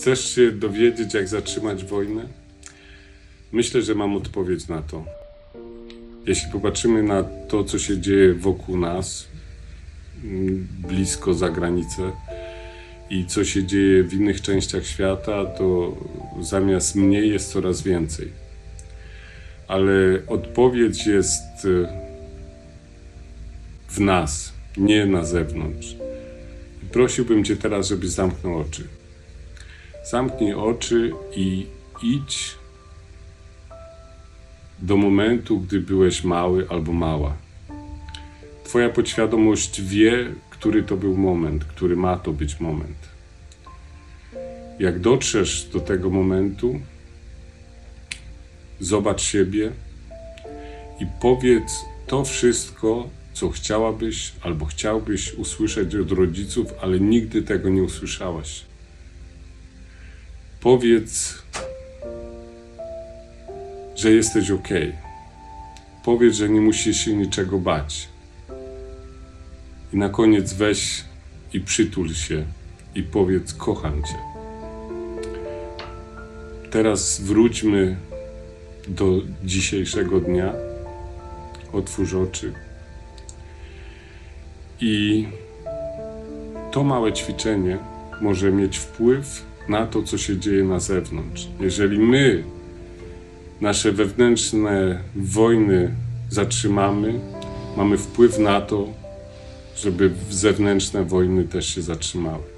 Chcesz się dowiedzieć, jak zatrzymać wojnę? Myślę, że mam odpowiedź na to. Jeśli popatrzymy na to, co się dzieje wokół nas, mm, blisko za granicę, i co się dzieje w innych częściach świata, to zamiast mniej jest coraz więcej. Ale odpowiedź jest y, w nas, nie na zewnątrz. Prosiłbym Cię teraz, żebyś zamknął oczy. Zamknij oczy i idź do momentu, gdy byłeś mały albo mała. Twoja podświadomość wie, który to był moment, który ma to być moment. Jak dotrzesz do tego momentu, zobacz siebie i powiedz to wszystko, co chciałabyś albo chciałbyś usłyszeć od rodziców, ale nigdy tego nie usłyszałaś. Powiedz, że jesteś ok. Powiedz, że nie musisz się niczego bać. I na koniec weź i przytul się i powiedz: Kocham Cię. Teraz wróćmy do dzisiejszego dnia. Otwórz oczy. I to małe ćwiczenie może mieć wpływ na to, co się dzieje na zewnątrz. Jeżeli my nasze wewnętrzne wojny zatrzymamy, mamy wpływ na to, żeby zewnętrzne wojny też się zatrzymały.